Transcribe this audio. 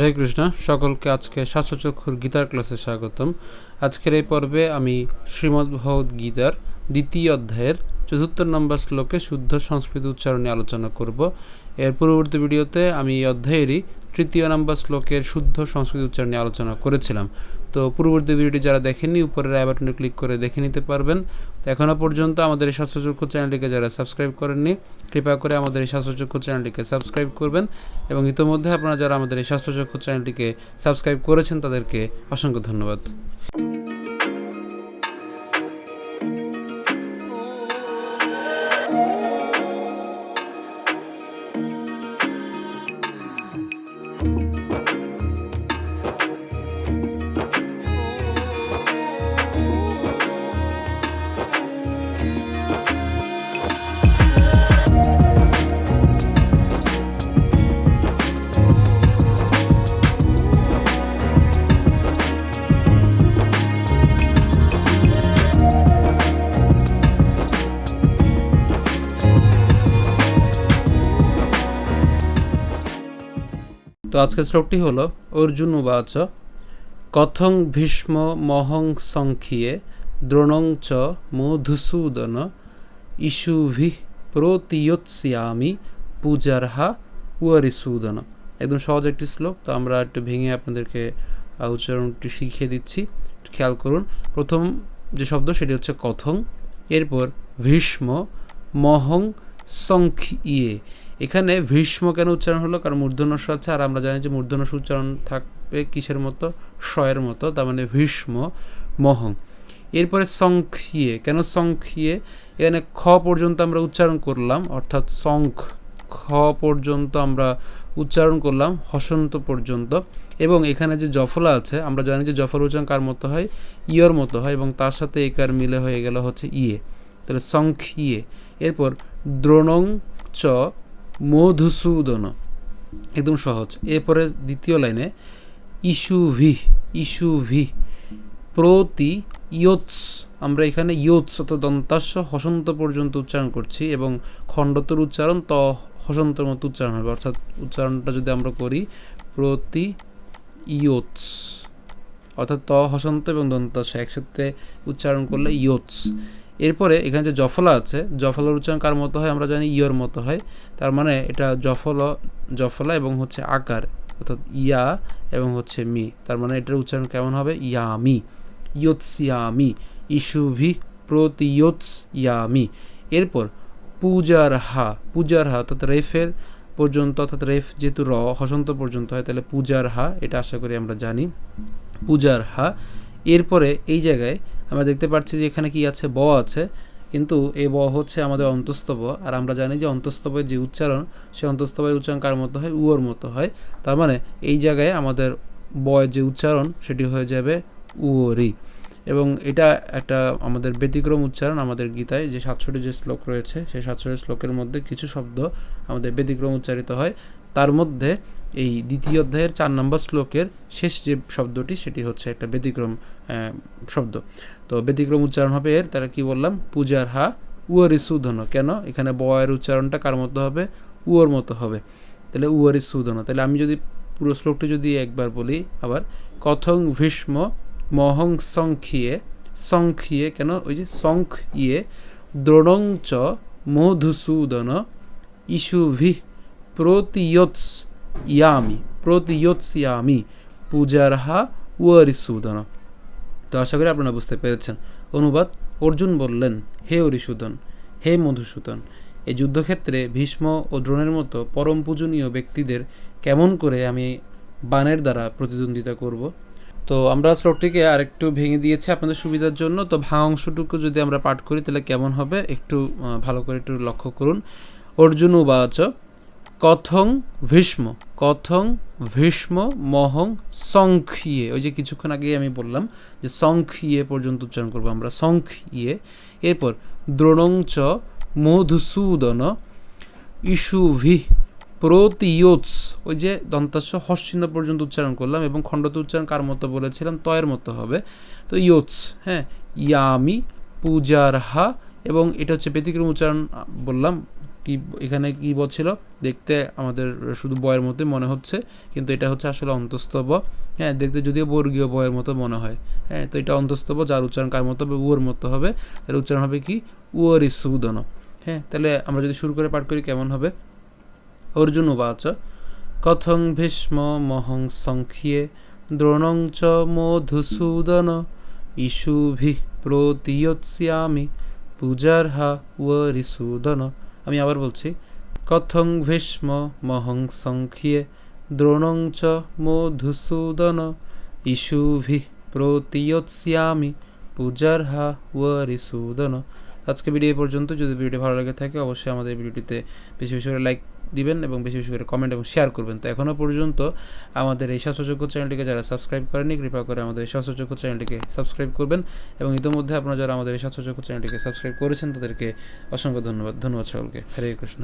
হরে কৃষ্ণ, সকলকে আজকে শাশ্বচক্ষুর গীতার ক্লাসে স্বাগতম। আজকের এই পর্বে আমি শ্রীমদ্ ভগবদ গীতার দ্বিতীয় অধ্যায়ের চতুর্থ নম্বর শ্লোকে শুদ্ধ সংস্কৃত উচ্চারণে আলোচনা করব। এর পূর্ববর্তী ভিডিওতে আমি এই অধ্যায়েরই তৃতীয় নম্বর শ্লোকের শুদ্ধ সংস্কৃত নিয়ে আলোচনা করেছিলাম। তো পূর্ববর্তী ভিডিওটি যারা দেখেননি উপরের আই বাটনে ক্লিক করে দেখে নিতে পারবেন। তো এখনও পর্যন্ত আমাদের এই স্বাস্থ্যচক্ষু চ্যানেলটিকে যারা সাবস্ক্রাইব করেননি, কৃপা করে আমাদের এই স্বাস্থ্যচক্ষু চ্যানেলটিকে সাবস্ক্রাইব করবেন এবং ইতোমধ্যে আপনারা যারা আমাদের এই স্বাস্থ্যচক্ষু চ্যানেলটিকে সাবস্ক্রাইব করেছেন, তাদেরকে অসংখ্য ধন্যবাদ। তো আজকের শ্লোকটি হলো, অর্জুন উবাচ, কথং ভীষ্ম মহং সংখিয়ে দ্রোণং চ মধুসূদন ইস্যুভি প্রতিয়োৎস্যামি পূজারহা উয়ারিসূদন। একদম সহজ একটি শ্লোক, তো আমরা একটু ভেঙে আপনাদেরকে উচ্চারণটি শিখিয়ে দিচ্ছি। খেয়াল করুন, প্রথম যে শব্দ সেটি হচ্ছে কথং, এরপর ভীষ্ম মহং সংখ্যে এখানে ভীষ্ম কেন উচ্চারণ হলো? কারণ মূর্ধন্য স আছে, আর আমরা জানি যে মূর্ধন্য স উচ্চারণ থাকবে কিসের মতো? শয়ের মতো, তার মানে ভীষ্ম মহং। এরপরে সংখ্যে কেন সংখ্যে এখানে খ পর্যন্ত আমরা উচ্চারণ করলাম, অর্থাৎ সংখ খ পর্যন্ত আমরা উচ্চারণ করলাম, হসন্ত পর্যন্ত। এবং এখানে যে জফলা আছে, আমরা জানি যে জফল উচ্চারণ কার মতো হয়? ইয়র মতো হয়, এবং তার সাথে একার মিলে হয়ে গেল হচ্ছে ইয়ে। তাহলে সংখ্যে এরপর দ্রোণং চ মধুসূদন। একদম সহজ। এরপরে দ্বিতীয় লাইনে ইস্যু ভি ইস্যু ভি প্রতি ইয়ৎস, আমরা এখানে ইয়ৎস অর্থাৎ দন্তাস্য, হসন্ত পর্যন্ত উচ্চারণ করছি এবং খণ্ডতর উচ্চারণ ত, হসন্তর মতো উচ্চারণ হবে। অর্থাৎ উচ্চারণটা যদি আমরা করি, প্রতি ইয়ৎস। অর্থাৎ ত, হসন্ত এবং দন্তাস্য একসাথে উচ্চারণ করলে ইয়ৎস। এরপরে এখানে যে জফলা আছে, জফলার উচ্চারণ কার মতো হয় আমরা জানি ইয়র মতো হয়। তার মানে এটা জফল, জফলা এবং হচ্ছে আকার, অর্থাৎ ইয়া এবং হচ্ছে মি। তার মানে এটার উচ্চারণ কেমন হবে? ইয়ামি। ইয়ৎসিয়ামি। ইসুভি ইয়ামি এরপর পূজার হা পূজার হা অর্থাৎ রেফের পর্যন্ত, অর্থাৎ রেফ যেহেতু র, হসন্ত পর্যন্ত হয়, তাহলে পূজার হা এটা আশা করি আমরা জানি। পূজার হা এরপরে এই জায়গায় আমরা দেখতে পাচ্ছি যে এখানে কি আছে, ব আছে। কিন্তু এই ব হচ্ছে আমাদের অন্তস্তব আর আমরা জানি যে অন্তস্তবের যে উচ্চারণ, সে অন্তস্তবের উচ্চারণ কার মতো হয়? উয়োর মতো হয়। তার মানে এই জায়গায় আমাদের বয়ের যে উচ্চারণ, সেটি হয়ে যাবে উয়োরি। এবং এটা একটা আমাদের ব্যতিক্রম উচ্চারণ আমাদের গীতায়, যে সাতষট্টি যে শ্লোক রয়েছে, সেই সাতষট্টি শ্লোকের মধ্যে কিছু শব্দ আমাদের ব্যতিক্রম উচ্চারিত হয়। তার মধ্যে এই দ্বিতীয় অধ্যায়ের চার নম্বর শ্লোকের শেষ যে শব্দটি, সেটি হচ্ছে একটা ব্যতিক্রম শব্দ। তো ব্যতিক্রম উচ্চারণ হবে এর, তারা কি বললাম? পূজার হা উয়ারি সুধন কেন? এখানে বয়ের উচ্চারণটা কার মতো হবে? উয়োর মতো হবে। তাহলে উয়ারি সুধন তাহলে আমি যদি পুরো শ্লোকটি যদি একবার বলি, আবার কথং ভীষ্ম মহং সংখ্যে সংখ্যে কেন? ওই যে সংখ ইয়ে দ্রোণং চ মধুসূদন ইসুভি প্রতিয়োৎস ইয়ামি প্রতিয়োৎস ইয়ামি পূজারহা উয়ারিসূদন। তো আশা করি আপনারা বুঝতে পেরেছেন। অনুবাদ, অর্জুন বললেন, হে অরিসূদন, হে মধুসূদন, এই যুদ্ধক্ষেত্রে ভীষ্ম ও দ্রোণের মতো পরম পূজনীয় ব্যক্তিদের কেমন করে আমি বানের দ্বারা প্রতিদ্বন্দ্বিতা করব? তো আমরা শ্লোকটিকে আরেকটু ভেঙে দিয়েছি আপনাদের সুবিধার জন্য। তো ভাঙা অংশটুকু যদি আমরা পাঠ করি, তাহলে কেমন হবে? একটু ভালো করে একটু লক্ষ্য করুন। অর্জুন উবাচ কথং ভীষ্ম কথং ভীষ্ম মহং সংখ্যে ওই যে কিছুক্ষণ আগে আমি বললাম যে সংখ্যে পর্যন্ত উচ্চারণ করব আমরা সংখ্যে এরপর দ্রোণং চ মধুসূদন ইসুভি প্রতিয়োৎস। ওই যে দন্তাস্য হস্যিন্ন পর্যন্ত উচ্চারণ করলাম এবং খণ্ডত উচ্চারণ কার মতো বলেছিলাম? তয়ের মতো হবে। তো ইয়োৎস হ্যাঁ ইয়ামি, পূজারহা এবং এটা হচ্ছে ব্যতিক্রম উচ্চারণ বললাম কি, এখানে কি বলছিল দেখতে আমাদের শুধু বয়ের মতোই মনে হচ্ছে, কিন্তু এটা হচ্ছে আসলে অন্তস্থ হ্যাঁ দেখতে যদিও বর্গীয় বয়ের মতো মনে হয়। হ্যাঁ তো এটা অন্তস্থ যার উচ্চারণ কার মতো হবে? উয়োর মতো হবে। তাহলে উচ্চারণ হবে কি? উয়োর সুদন হ্যাঁ তাহলে আমরা যদি শুরু করে পাঠ করি, কেমন হবে? অর্জুন উবাচ। কথং ভীষ্ম মহং সংখ্যে দ্রোণং চ মধুসূদন। ইষুভি প্রতীয়স্যামি পূজার্হা ওয়ারিসূদন আমি আবার বলছি কথং ভীষ্ম মহং সংখ্যে দ্রোণং চ মধুসূদন ইষুভি প্রতীয়স্যামি পূজার্হা ওয়ারিসূদন আজকে ভিডিও পর্যন্ত। যদি ভিডিওটি ভালো লাগে থাকে, অবশ্যই আমাদের ভিডিওটিতে বেশি বেশি করে লাইক দিবেন এবং বেশি বেশি করে কমেন্ট এবং শেয়ার করবেন। তো এখনও পর্যন্ত আমাদের এই স্বাস্থ্যযোগ্য চ্যানেলটিকে যারা সাবস্ক্রাইব করেনি, কৃপা করে আমাদের এই স্বাস্থ্যযোগ্য চ্যানেলটিকে সাবস্ক্রাইব করবেন এবং ইতিমধ্যে আপনারা যারা আমাদের এই স্বাস্থ্যযোগ্য চ্যানেলটিকে সাবস্ক্রাইব করেছেন, তাদেরকে অসংখ্য ধন্যবাদ। ধন্যবাদ সকলকে। হরে কৃষ্ণ।